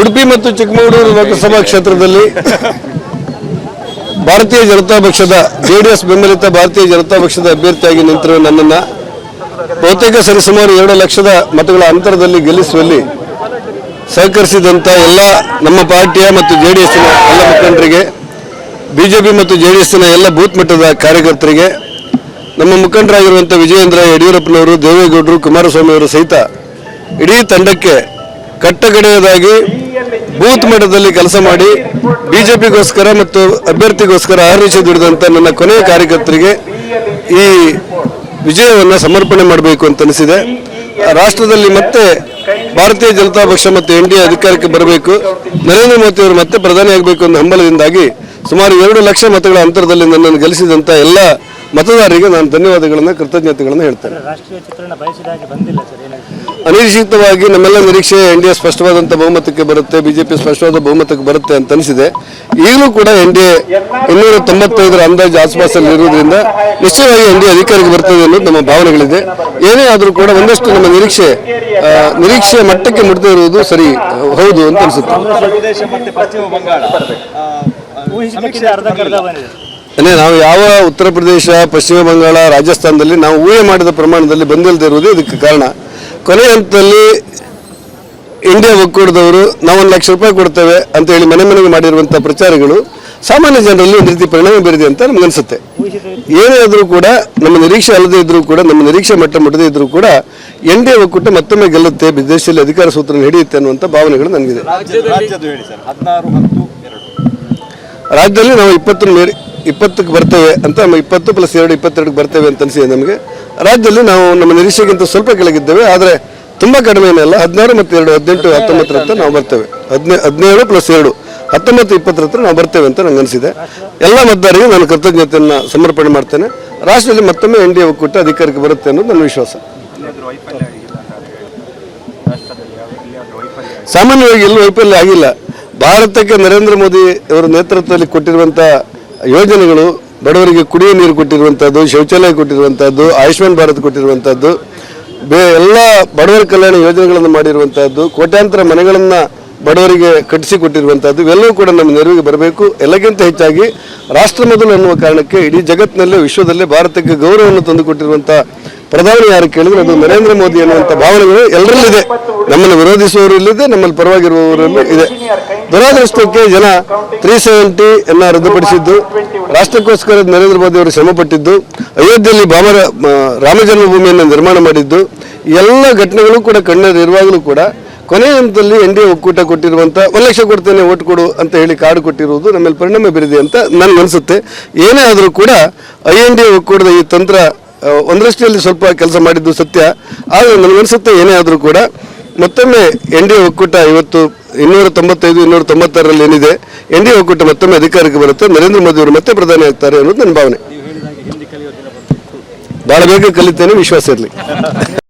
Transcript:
ಉಡುಪಿ ಮತ್ತು ಚಿಕ್ಕಮಗಳೂರು ಲೋಕಸಭಾ ಕ್ಷೇತ್ರದಲ್ಲಿ ಭಾರತೀಯ ಜನತಾ ಪಕ್ಷದ ಜೆಡಿಎಸ್ ಬೆಂಬಲಿತ ಭಾರತೀಯ ಜನತಾ ಪಕ್ಷದ ಅಭ್ಯರ್ಥಿಯಾಗಿ ನಿಂತಿರುವ ನನ್ನನ್ನು ಬಹುತೇಕ ಸರಿಸುಮಾರು ಎರಡು ಲಕ್ಷದ ಮತಗಳ ಅಂತರದಲ್ಲಿ ಗೆಲ್ಲಿಸುವಲ್ಲಿ ಸಹಕರಿಸಿದಂಥ ಎಲ್ಲ ನಮ್ಮ ಪಾರ್ಟಿಯ ಮತ್ತು ಜೆ ಡಿ ಎಲ್ಲ ಮುಖಂಡರಿಗೆ, ಬಿಜೆಪಿ ಮತ್ತು ಜೆ ಡಿ ಎಲ್ಲ ಬೂತ್ ಮಟ್ಟದ ಕಾರ್ಯಕರ್ತರಿಗೆ, ನಮ್ಮ ಮುಖಂಡರಾಗಿರುವಂಥ ವಿಜಯೇಂದ್ರ ಯಡಿಯೂರಪ್ಪನವರು, ದೇವೇಗೌಡರು ಕುಮಾರಸ್ವಾಮಿ ಅವರು ಸಹಿತ ಇಡೀ ತಂಡಕ್ಕೆ ಕಟ್ಟಕಡೆಯದಾಗಿ ಬೂತ್ ಮಟ್ಟದಲ್ಲಿ ಕೆಲಸ ಮಾಡಿ ಬಿಜೆಪಿಗೋಸ್ಕರ ಮತ್ತು ಅಭ್ಯರ್ಥಿಗೋಸ್ಕರ ಆಹರಿಸಿ ದುಡಿದಂಥ ನನ್ನ ಕೊನೆಯ ಕಾರ್ಯಕರ್ತರಿಗೆ ಈ ವಿಜಯವನ್ನು ಸಮರ್ಪಣೆ ಮಾಡಬೇಕು ಅಂತ ಅನಿಸಿದೆ. ರಾಷ್ಟ್ರದಲ್ಲಿ ಮತ್ತೆ ಭಾರತೀಯ ಜನತಾ ಪಕ್ಷ ಮತ್ತು ಎನ್ ಡಿ ಎ ಅಧಿಕಾರಕ್ಕೆ ಬರಬೇಕು. ನರೇಂದ್ರ ಮೋದಿ ಅವರು ಮತ್ತೆ ಪ್ರಧಾನಿ ಆಗಬೇಕು ಅನ್ನೋ ಹಂಬಲದಿಂದಾಗಿ ಸುಮಾರು ಎರಡು ಲಕ್ಷ ಮತಗಳ ಅಂತರದಲ್ಲಿ ನನ್ನನ್ನು ಗೆಲ್ಲಿಸಿದಂಥ ಎಲ್ಲ ಮತದಾರರಿಗೆ ನಾನು ಧನ್ಯವಾದಗಳನ್ನು, ಕೃತಜ್ಞತೆಗಳನ್ನು ಹೇಳ್ತೇನೆ. ಅನಿರೀಕ್ಷಿತವಾಗಿ ನಮ್ಮೆಲ್ಲ ನಿರೀಕ್ಷೆ ಎನ್ ಡಿ ಎ ಸ್ಪಷ್ಟವಾದಂಥ ಬಹುಮತಕ್ಕೆ ಬರುತ್ತೆ ಬಿಜೆಪಿ ಸ್ಪಷ್ಟವಾದ ಬಹುಮತಕ್ಕೆ ಬರುತ್ತೆ ಅಂತ ಅನಿಸಿದೆ ಈಗಲೂ ಕೂಡ ಎನ್ ಡಿ ಎ ಇನ್ನೂರ ತೊಂಬತ್ತೈದರ ಅಂದಾಜು ಆಸ್ಪಾಸಲ್ಲಿ ಇರುವುದರಿಂದ ನಿಶ್ಚಯವಾಗಿ ಎನ್ ಡಿ ಎ ಅಧಿಕಾರಕ್ಕೆ ಬರ್ತದೆ ಅನ್ನೋದು ನಮ್ಮ ಭಾವನೆಗಳಿದೆ. ಏನೇ ಆದರೂ ಕೂಡ ಒಂದಷ್ಟು ನಮ್ಮ ನಿರೀಕ್ಷೆ ನಿರೀಕ್ಷೆ ಮಟ್ಟಕ್ಕೆ ಮುಟ್ಟದೇ ಇರುವುದು ಸರಿ ಹೌದು ಅಂತ ಅನಿಸುತ್ತೆ ಅಂದರೆ ನಾವು ಯಾವ ಉತ್ತರ ಪ್ರದೇಶ ಪಶ್ಚಿಮ ಬಂಗಾಳ ರಾಜಸ್ಥಾನದಲ್ಲಿ ನಾವು ಊಹೆ ಮಾಡಿದ ಪ್ರಮಾಣದಲ್ಲಿ ಬಂದಿಲ್ಲದೆ ಇರುವುದೇ ಇದಕ್ಕೆ ಕಾರಣ. ಕೊನೆ ಹಂತದಲ್ಲಿ ಇಂಡಿಯಾ ಒಕ್ಕೂಟದವರು ನಾವು ಒಂದು ಲಕ್ಷ ರೂಪಾಯಿ ಕೊಡ್ತೇವೆ ಅಂತ ಹೇಳಿ ಮನೆ ಮನೆಗೆ ಮಾಡಿರುವಂಥ ಪ್ರಚಾರಗಳು ಸಾಮಾನ್ಯ ಜನರಲ್ಲಿ ಒಂದು ರೀತಿ ಪರಿಣಾಮ ಬೀರಿದೆ ಅಂತ ನಮಗನ್ಸುತ್ತೆ. ಏನೇ ಆದರೂ ಕೂಡ ನಮ್ಮ ನಿರೀಕ್ಷೆ ಅಲ್ಲದೆ ಇದ್ರೂ ಕೂಡ ನಮ್ಮ ನಿರೀಕ್ಷೆ ಮಟ್ಟ ಮುಟ್ಟದೇ ಇದ್ರೂ ಕೂಡ ಎನ್ ಡಿ ಎ ಒಕ್ಕೂಟ ಮತ್ತೊಮ್ಮೆ ಗೆಲ್ಲುತ್ತೆ ದೇಶದಲ್ಲಿ ಅಧಿಕಾರ ಸೂತ್ರ ಹಿಡಿಯುತ್ತೆ ಅನ್ನುವಂಥ ಭಾವನೆಗಳು ನನಗಿದೆ ರಾಜ್ಯದಲ್ಲಿ ನಾವು ಇಪ್ಪತ್ತು ಮೇರೆ ಇಪ್ಪತ್ತಕ್ಕೆ ಬರ್ತೇವೆ ಅಂತ ನಮ್ಮ ಇಪ್ಪತ್ತು ಪ್ಲಸ್ ಎರಡು, ಇಪ್ಪತ್ತೆರಡಕ್ಕೆ ಬರ್ತೇವೆ ಅಂತ ಅನಿಸಿದೆ ನಮಗೆ. ರಾಜ್ಯದಲ್ಲಿ ನಾವು ನಮ್ಮ ನಿರೀಕ್ಷೆಗಿಂತ ಸ್ವಲ್ಪ ಕೆಳಗಿದ್ದೇವೆ, ಆದರೆ ತುಂಬ ಕಡಿಮೆ ಏನಲ್ಲ. ಹದಿನಾರು ಮತ್ತು ಎರಡು, ಹದಿನೆಂಟು, ಹತ್ತೊಂಬತ್ತರ ಹತ್ರ ನಾವು ಬರ್ತೇವೆ. ಹದಿನೇ, ಹದಿನೇಳು ಪ್ಲಸ್ ಎರಡು, ಹತ್ತೊಂಬತ್ತು, ಇಪ್ಪತ್ತರ ಹತ್ರ ನಾವು ಬರ್ತೇವೆ ಅಂತ ನಂಗೆ ಅನಿಸಿದೆ. ಎಲ್ಲ ಮತದಾರರಿಗೆ ನಾನು ಕೃತಜ್ಞತೆಯನ್ನು ಸಮರ್ಪಣೆ ಮಾಡ್ತೇನೆ. ರಾಷ್ಟ್ರದಲ್ಲಿ ಮತ್ತೊಮ್ಮೆ ಎನ್ ಡಿ ಎ ಒಕ್ಕೂಟ ಅಧಿಕಾರಕ್ಕೆ ಬರುತ್ತೆ ಅನ್ನೋದು ನನ್ನ ವಿಶ್ವಾಸ. ಸಾಮಾನ್ಯವಾಗಿ ಎಲ್ಲೂ ವೈಫಲ್ಯ ಆಗಿಲ್ಲ. ಭಾರತಕ್ಕೆ ನರೇಂದ್ರ ಮೋದಿ ಅವರ ನೇತೃತ್ವದಲ್ಲಿ ಕೊಟ್ಟಿರುವಂಥ ಯೋಜನೆಗಳು ಬಡವರಿಗೆ ಕುಡಿಯುವ ನೀರು ಕೊಟ್ಟಿರುವಂಥದ್ದು ಶೌಚಾಲಯ ಕೊಟ್ಟಿರುವಂಥದ್ದು ಆಯುಷ್ಮಾನ್ ಭಾರತ್ ಕೊಟ್ಟಿರುವಂಥದ್ದು ಬೇ ಎಲ್ಲ ಬಡವರ ಕಲ್ಯಾಣ ಯೋಜನೆಗಳನ್ನು ಮಾಡಿರುವಂಥದ್ದು ಕೋಟ್ಯಾಂತರ ಮನೆಗಳನ್ನು ಬಡವರಿಗೆ ಕಟ್ಟಿಸಿ ಕೊಟ್ಟಿರುವಂಥದ್ದು ಇವೆಲ್ಲವೂ ಕೂಡ ನಮ್ಮ ನೆರವಿಗೆ ಬರಬೇಕು. ಎಲ್ಲಕ್ಕಿಂತ ಹೆಚ್ಚಾಗಿ ರಾಷ್ಟ್ರ ಮೊದಲು ಅನ್ನುವ ಕಾರಣಕ್ಕೆ ಇಡೀ ಜಗತ್ತಿನಲ್ಲೇ ವಿಶ್ವದಲ್ಲೇ ಭಾರತಕ್ಕೆ ಗೌರವವನ್ನು ತಂದುಕೊಟ್ಟಿರುವಂಥ ಪ್ರಧಾನಿ ಯಾರು ಕೇಳಿದ್ರೆ ಅದು ನರೇಂದ್ರ ಮೋದಿ ಅನ್ನುವಂಥ ಭಾವನೆಗಳು ಎಲ್ಲರಲ್ಲಿದೆ. ನಮ್ಮನ್ನು ವಿರೋಧಿಸುವವರು ಇಲ್ಲಿದೆ ನಮ್ಮಲ್ಲಿ ಪರವಾಗಿರುವವರಲ್ಲೂ ಇದೆ. ದುರಾದೃಷ್ಟಕ್ಕೆ ಜನ ತ್ರೀ ಸೆವೆಂಟಿ ಎಲ್ಲ ರದ್ದುಪಡಿಸಿದ್ದು ರಾಷ್ಟ್ರಕ್ಕೋಸ್ಕರ ನರೇಂದ್ರ ಮೋದಿ ಅವರು ಶ್ರಮಪಟ್ಟಿದ್ದು ಅಯೋಧ್ಯೆಯಲ್ಲಿ ಮ, ರಾಮ ಜನ್ಮಭೂಮಿಯನ್ನು ನಿರ್ಮಾಣ ಮಾಡಿದ್ದು ಎಲ್ಲ ಘಟನೆಗಳು ಕೂಡ ಕಣ್ಣರಿರುವಾಗಲೂ ಕೂಡ ಕೊನೆಯ ಹಂತದಲ್ಲಿ ಎನ್ ಡಿ ಎ ಒಕ್ಕೂಟ ಕೊಟ್ಟಿರುವಂಥ ಒಂದು ಲಕ್ಷ ಕೊಡ್ತೇನೆ ಓಟ್ ಕೊಡು ಅಂತ ಹೇಳಿ ಕಾರ್ಡ್ ಕೊಟ್ಟಿರುವುದು ನಮ್ಮಲ್ಲಿ ಪರಿಣಾಮ ಬೀರಿದೆ ಅಂತ ನನಗೆ ಅನಿಸುತ್ತೆ ಏನೇ ಆದರೂ ಕೂಡ ಐ ಎನ್ ಡಿ ಎ ಒಕ್ಕೂಟದ ಈ ತಂತ್ರ ಒಂದರಷ್ಟಿಯಲ್ಲಿ ಸ್ವಲ್ಪ ಕೆಲಸ ಮಾಡಿದ್ದು ಸತ್ಯ. ಆದರೆ ನನಗನ್ಸುತ್ತೆ ಏನೇ ಆದರೂ ಕೂಡ ಮತ್ತೊಮ್ಮೆ ಎನ್ ಡಿ ಎ ಒಕ್ಕೂಟ ಇವತ್ತು ಇನ್ನೂರ ತೊಂಬತ್ತೈದು ಇನ್ನೂರ ತೊಂಬತ್ತಾರರಲ್ಲಿ ಏನಿದೆ ಎನ್ ಡಿ ಎ ಒಕ್ಕೂಟ ಮತ್ತೊಮ್ಮೆ ಅಧಿಕಾರಕ್ಕೆ ಬರುತ್ತೆ. ನರೇಂದ್ರ ಮೋದಿ ಅವರು ಮತ್ತೆ ಪ್ರಧಾನಿ ಆಗ್ತಾರೆ ಅನ್ನೋದು ನನ್ನ ಭಾವನೆ. ಭಾಳ ಬೇಗ ಕಲಿತೇನೆ ವಿಶ್ವಾಸ ಇರಲಿ.